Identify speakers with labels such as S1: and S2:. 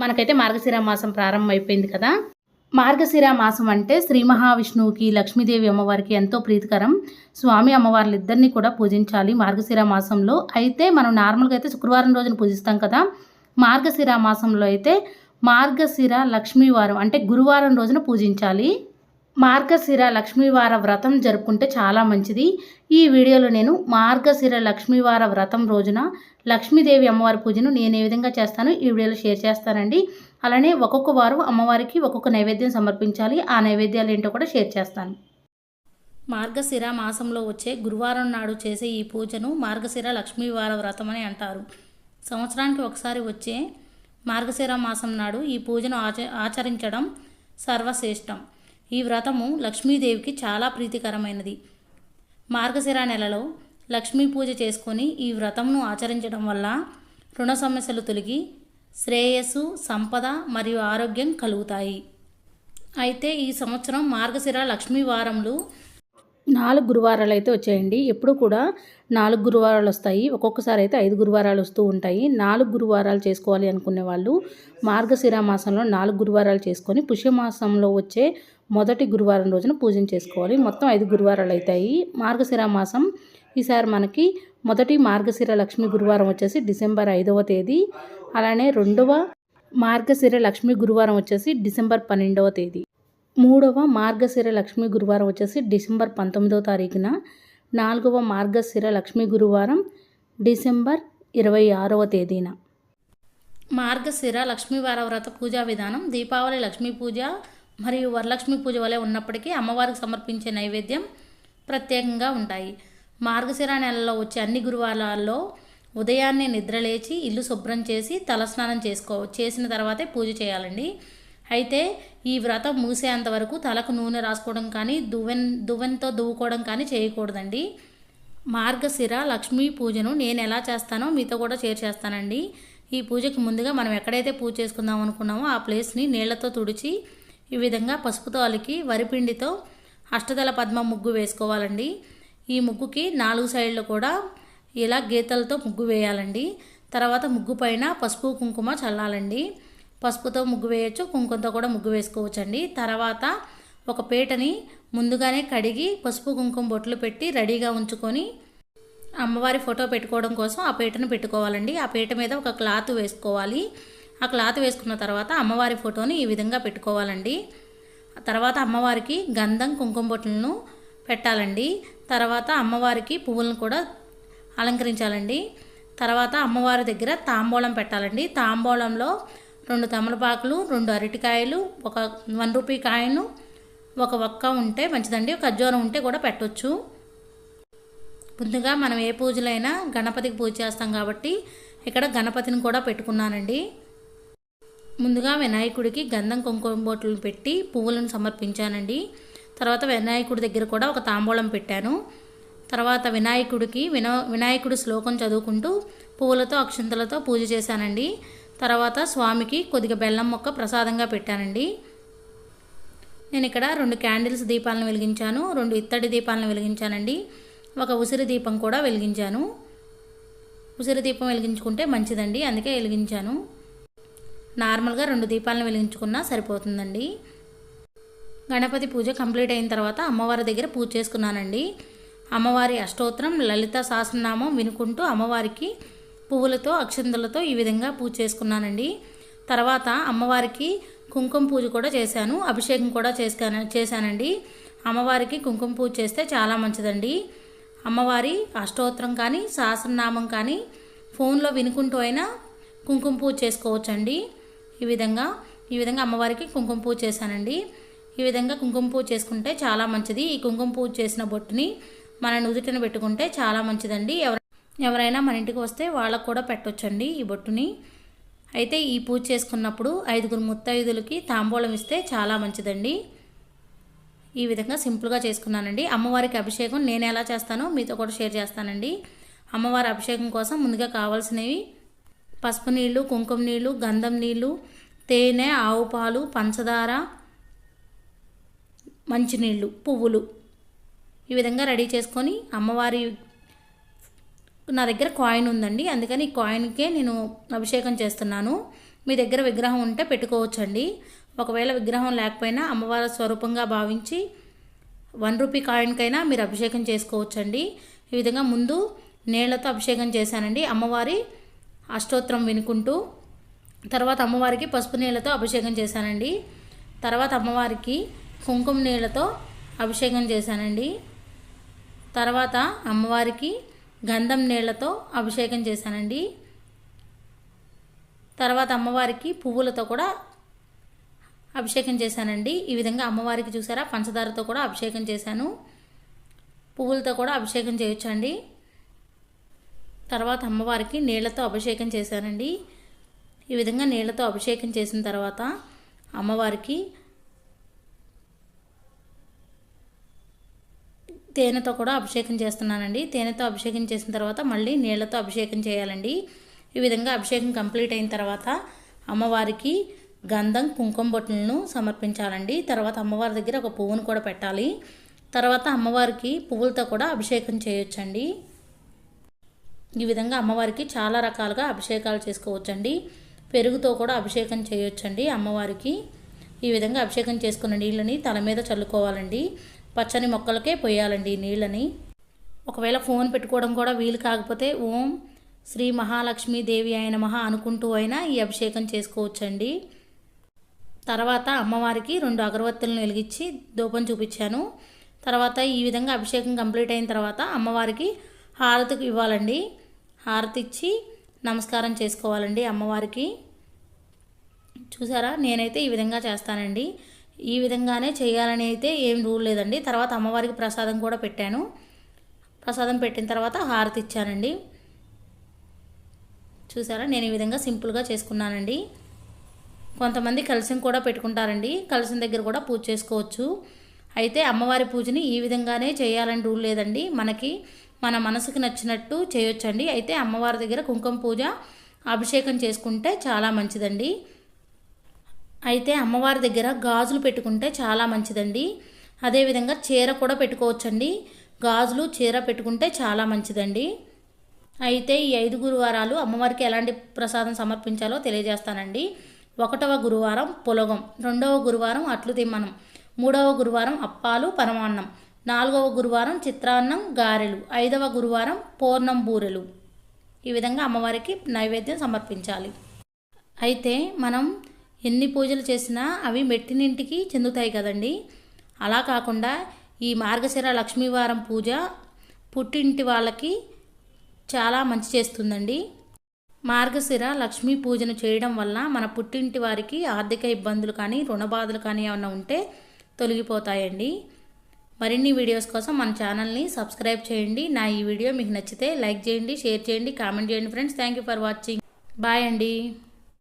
S1: మనకైతే మార్గశిర మాసం ప్రారంభం అయిపోయింది కదా. మార్గశిర మాసం అంటే శ్రీ మహావిష్ణువుకి లక్ష్మీదేవి అమ్మవారికి ఎంతో ప్రీతికరం. స్వామి అమ్మవార్లు ఇద్దరిని కూడా పూజించాలి మార్గశిర మాసంలో. అయితే మనం నార్మల్గా అయితే శుక్రవారం రోజున పూజిస్తాం కదా. మార్గశిర మాసంలో అయితే మార్గశిర లక్ష్మీవారం అంటే గురువారం రోజున పూజించాలి. మార్గశిర లక్ష్మీవార వ్రతం జరుపుకుంటే చాలా మంచిది. ఈ వీడియోలో నేను మార్గశిర లక్ష్మీవార వ్రతం రోజున లక్ష్మీదేవి అమ్మవారి పూజను నేను ఏ విధంగా చేస్తానో ఈ వీడియోలో షేర్ చేస్తానండి. అలానే ఒక్కొక్క వారం అమ్మవారికి ఒక్కొక్క నైవేద్యం సమర్పించాలి. ఆ నైవేద్యాలు ఏంటో కూడా షేర్ చేస్తాను. మార్గశిర మాసంలో వచ్చే గురువారం నాడు చేసే ఈ పూజను మార్గశిర లక్ష్మీవార వ్రతం అని అంటారు. సంవత్సరానికి ఒకసారి వచ్చే మార్గశిర మాసం నాడు ఈ పూజను ఆచ ఆచరించడం సర్వశ్రేష్టం. ఈ వ్రతము లక్ష్మీదేవికి చాలా ప్రీతికరమైనది. మార్గశిర నెలలో లక్ష్మీ పూజ చేసుకొని ఈ వ్రతంను ఆచరించడం వల్ల రుణ సమస్యలు తొలగి శ్రేయస్సు సంపద మరియు ఆరోగ్యం కలుగుతాయి. అయితే ఈ సంవత్సరం మార్గశిర లక్ష్మీ వారంలో నాలుగు గురువారాలు అయితే వచ్చాయండి. ఎప్పుడు కూడా నాలుగు గురువారాలు వస్తాయి. ఒక్కొక్కసారి అయితే ఐదు గురువారాలు వస్తూ ఉంటాయి. నాలుగు గురువారాలు చేసుకోవాలి అనుకునే వాళ్ళు మార్గశిర మాసంలో నాలుగు గురువారాలు చేసుకొని పుష్యమాసంలో వచ్చే మొదటి గురువారం రోజున పూజన చేసుకోవాలి. మొత్తం ఐదు గురువారాలు అవుతాయి. మార్గశిర మాసం ఈసారి మనకి మొదటి మార్గశిర లక్ష్మి గురువారం వచ్చేసి డిసెంబర్ ఐదవ తేదీ. అలానే రెండవ మార్గశిర లక్ష్మి గురువారం వచ్చేసి డిసెంబర్ పన్నెండవ తేదీ. మూడవ మార్గశిర లక్ష్మీ గురువారం వచ్చేసి డిసెంబర్ పంతొమ్మిదవ తారీఖున. నాలుగవ మార్గశిర లక్ష్మీ గురువారం డిసెంబర్ ఇరవై ఆరవ తేదీన. మార్గశిర లక్ష్మీవార వ్రత పూజా విధానం దీపావళి లక్ష్మీ పూజ మరియు వరలక్ష్మి పూజ వలె ఉన్నప్పటికీ అమ్మవారికి సమర్పించే నైవేద్యం ప్రత్యేకంగా ఉంటాయి. మార్గశిర నెలలో వచ్చే అన్ని గురువారాల్లో ఉదయాన్నే నిద్రలేచి ఇల్లు శుభ్రం చేసి తలస్నానం చేసుకో చేసిన తర్వాతే పూజ చేయాలండి. అయితే ఈ వ్రతం మూసేంత వరకు తలకు నూనె రాసుకోవడం కానీ దువ్వెన్ దువ్వెనతో దువ్వుకోవడం కానీ చేయకూడదండి. మార్గశిర లక్ష్మీ పూజను నేను ఎలా చేస్తానో మీతో కూడా షేర్ చేస్తానండి. ఈ పూజకి ముందుగా మనం ఎక్కడైతే పూజ చేసుకుందాం అనుకున్నామో ఆ ప్లేస్ని నీళ్ళతో తుడిచి ఈ విధంగా పసుపుతో అలికి వరిపిండితో అష్టదళ పద్మ ముగ్గు వేసుకోవాలండి. ఈ ముగ్గుకి నాలుగు సైడ్లు కూడా ఇలా గీతలతో ముగ్గు వేయాలండి. తర్వాత ముగ్గు పైన పసుపు కుంకుమ చల్లాలండి. పసుపుతో ముగ్గు వేయచ్చు కుంకుమతో కూడా ముగ్గు వేసుకోవచ్చండి. తర్వాత ఒక పీటని ముందుగానే కడిగి పసుపు కుంకుమ బొట్లు పెట్టి రెడీగా ఉంచుకొని అమ్మవారి ఫోటో పెట్టుకోవడం కోసం ఆ పీటను పెట్టుకోవాలండి. ఆ పీట మీద ఒక క్లాత్ వేసుకోవాలి. ఆ క్లాత్ వేసుకున్న తర్వాత అమ్మవారి ఫోటోని ఈ విధంగా పెట్టుకోవాలండి. తర్వాత అమ్మవారికి గంధం కుంకుమ బొట్లను పెట్టాలండి. తర్వాత అమ్మవారికి పువ్వులను కూడా అలంకరించాలండి. తర్వాత అమ్మవారి దగ్గర తాంబూలం పెట్టాలండి. తాంబూలంలో రెండు తమలపాకులు రెండు అరటికాయలు ఒక వన్ రూపీ కాయను ఒక ఒక్క ఉంటే మంచిదండి. ఖర్జూరం ఉంటే కూడా పెట్టొచ్చు. ముందుగా మనం ఏ పూజలైనా గణపతికి పూజ చేస్తాం కాబట్టి ఇక్కడ గణపతిని కూడా పెట్టుకున్నానండి. ముందుగా వినాయకుడికి గంధం కుంకుమ బొట్లను పెట్టి పువ్వులను సమర్పించానండి. తర్వాత వినాయకుడి దగ్గర కూడా ఒక తాంబూలం పెట్టాను. తర్వాత వినాయకుడికి వినా వినాయకుడి శ్లోకం చదువుకుంటూ పువ్వులతో అక్షంతలతో పూజ చేశానండి. తర్వాత స్వామికి కొద్దిగా బెల్లం మొక్క ప్రసాదంగా పెట్టానండి. నేను ఇక్కడ రెండు క్యాండిల్స్ దీపాలను వెలిగించాను రెండు ఇత్తడి దీపాలను వెలిగించానండి. ఒక ఉసిరి దీపం కూడా వెలిగించాను. ఉసిరి దీపం వెలిగించుకుంటే మంచిదండి అందుకే వెలిగించాను. నార్మల్గా రెండు దీపాలను వెలిగించుకున్నా సరిపోతుందండి. గణపతి పూజ కంప్లీట్ అయిన తర్వాత అమ్మవారి దగ్గర పూజ చేసుకున్నానండి. అమ్మవారి అష్టోత్తరం లలిత సహస్రనామం వినుకుంటూ అమ్మవారికి పువ్వులతో అక్షంతలతో ఈ విధంగా పూజ చేసుకున్నానండి. తర్వాత అమ్మవారికి కుంకుమ పూజ కూడా చేశాను. అభిషేకం కూడా చేసుకాను చేశానండి. అమ్మవారికి కుంకుమ పూజ చేస్తే చాలా మంచిదండి. అమ్మవారి అష్టోత్తరం కానీ సహస్రనామం కానీ ఫోన్లో వినుకుంటూ అయినా కుంకుమ పూజ చేసుకోవచ్చండి. ఈ విధంగా ఈ విధంగా అమ్మవారికి కుంకుమ పూజ చేశానండి. ఈ విధంగా కుంకుమ పూజ చేసుకుంటే చాలా మంచిది. ఈ కుంకుమ పూజ చేసిన బొట్టుని మన నుదుటిన పెట్టుకుంటే చాలా మంచిదండి. ఎవరు ఎవరైనా మన ఇంటికి వస్తే వాళ్ళకు కూడా పెట్టొచ్చండి ఈ బొట్టుని. అయితే ఈ పూజ చేసుకున్నప్పుడు ఐదుగురు ముత్తైదులకి తాంబూలం ఇస్తే చాలా మంచిదండి. ఈ విధంగా సింపుల్గా చేసుకున్నానండి. అమ్మవారికి అభిషేకం నేను ఎలా చేస్తానో మీతో కూడా షేర్ చేస్తానండి. అమ్మవారి అభిషేకం కోసం ముందుగా కావాల్సినవి పసుపు నీళ్ళు కుంకుమ నీళ్ళు గంధం నీళ్ళు తేనె ఆవు పాలు పంచదార మంచినీళ్ళు పువ్వులు. ఈ విధంగా రెడీ చేసుకొని అమ్మవారి నా దగ్గర కాయిన్ ఉందండి. అందుకని ఈ కాయిన్కే నేను అభిషేకం చేస్తున్నాను. మీ దగ్గర విగ్రహం ఉంటే పెట్టుకోవచ్చండి. ఒకవేళ విగ్రహం లేకపోయినా అమ్మవారి స్వరూపంగా భావించి వన్ రూపీ కాయిన్కైనా మీరు అభిషేకం చేసుకోవచ్చండి. ఈ విధంగా ముందు నీళ్ళతో అభిషేకం చేశానండి. అమ్మవారి అష్టోత్తరం వినుకుంటూ తర్వాత అమ్మవారికి పసుపు నీళ్ళతో అభిషేకం చేశానండి. తర్వాత అమ్మవారికి కుంకుమ నీళ్ళతో అభిషేకం చేశానండి. తర్వాత అమ్మవారికి గంధం నీళ్ళతో అభిషేకం చేశానండి. తర్వాత అమ్మవారికి పువ్వులతో కూడా అభిషేకం చేశానండి. ఈ విధంగా అమ్మవారికి చూసారా పంచదారతో కూడా అభిషేకం చేశాను. పువ్వులతో కూడా అభిషేకం చేయొచ్చండి. తర్వాత అమ్మవారికి నీళ్ళతో అభిషేకం చేశానండి. ఈ విధంగా నీళ్ళతో అభిషేకం చేసిన తర్వాత అమ్మవారికి తేనెతో కూడా అభిషేకం చేస్తున్నానండి. తేనెతో అభిషేకం చేసిన తర్వాత మళ్ళీ నీళ్ళతో అభిషేకం చేయాలండి. ఈ విధంగా అభిషేకం కంప్లీట్ అయిన తర్వాత అమ్మవారికి గంధం కుంకుమ బొట్టులను సమర్పించాలండి. తర్వాత అమ్మవారి దగ్గర ఒక పువ్వును కూడా పెట్టాలి. తర్వాత అమ్మవారికి పువ్వులతో కూడా అభిషేకం చేయొచ్చండి. ఈ విధంగా అమ్మవారికి చాలా రకాలుగా అభిషేకాలు చేసుకోవచ్చండి. పెరుగుతో కూడా అభిషేకం చేయొచ్చండి అమ్మవారికి. ఈ విధంగా అభిషేకం చేసుకున్న నీళ్ళని తల మీద చల్లుకోవాలండి. పచ్చని మొక్కలకే పోయాలండి నీళ్ళని. ఒకవేళ ఫోన్ పెట్టుకోవడం కూడా వీలు కాకపోతే ఓం శ్రీ మహాలక్ష్మీ దేవి అయిన మహా అనుకుంటూ అయినా ఈ అభిషేకం చేసుకోవచ్చండి. తర్వాత అమ్మవారికి రెండు అగరవత్తులను వెలిగించి ధూపం చూపించాను. తర్వాత ఈ విధంగా అభిషేకం కంప్లీట్ అయిన తర్వాత అమ్మవారికి హారతికి ఇవ్వాలండి. హారతి ఇచ్చి నమస్కారం చేసుకోవాలండి అమ్మవారికి. చూసారా? నేనైతే ఈ విధంగా చేస్తానండి. ఈ విధంగానే చేయాలని అయితే ఏం రూల్ లేదండి. తర్వాత అమ్మవారికి ప్రసాదం కూడా పెట్టాను. ప్రసాదం పెట్టిన తర్వాత హారతి ఇచ్చానండి. చూసారా? నేను ఈ విధంగా సింపుల్గా చేసుకున్నానండి. కొంతమంది కలసం కూడా పెట్టుకుంటారండి. కలసం దగ్గర కూడా పూజ చేసుకోవచ్చు. అయితే అమ్మవారి పూజని ఈ విధంగానే చేయాలని రూల్ లేదండి. మనకి మన మనసుకు నచ్చినట్టు చేయొచ్చండి. అయితే అమ్మవారి దగ్గర కుంకుమ పూజ అభిషేకం చేసుకుంటే చాలా మంచిదండి. అయితే అమ్మవారి దగ్గర గాజులు పెట్టుకుంటే చాలా మంచిదండి. అదేవిధంగా చీర కూడా పెట్టుకోవచ్చండి. గాజులు చీర పెట్టుకుంటే చాలా మంచిదండి. అయితే ఈ ఐదు గురువారాలు అమ్మవారికి ఎలాంటి ప్రసాదం సమర్పించాలో తెలియజేస్తానండి. ఒకటవ గురువారం పులగం రెండవ గురువారం అట్లు తిమ్మనం మూడవ గురువారం అప్పాలు పరమాన్నం నాలుగవ గురువారం చిత్రాన్నం గారెలు ఐదవ గురువారం పూర్ణం బూరెలు. ఈ విధంగా అమ్మవారికి నైవేద్యం సమర్పించాలి. అయితే మనం ఎన్ని పూజలు చేసినా అవి మెట్టినింటికి చెందుతాయి కదండి. అలా కాకుండా ఈ మార్గశిర లక్ష్మీవారం పూజ పుట్టింటి వాళ్ళకి చాలా మంచి చేస్తుందండి. మార్గశిర లక్ష్మీ పూజను చేయడం వల్ల మన పుట్టింటి వారికి ఆర్థిక ఇబ్బందులు కానీ రుణ బాధలు కానీ ఏమైనా ఉంటే తొలగిపోతాయండి. మరిన్ని వీడియోస్ కోసం మన ఛానల్ని సబ్స్క్రైబ్ చేయండి. నా ఈ వీడియో మీకు నచ్చితే లైక్ చేయండి షేర్ చేయండి కామెంట్ చేయండి friends. Thank you for watching. Bye అండి.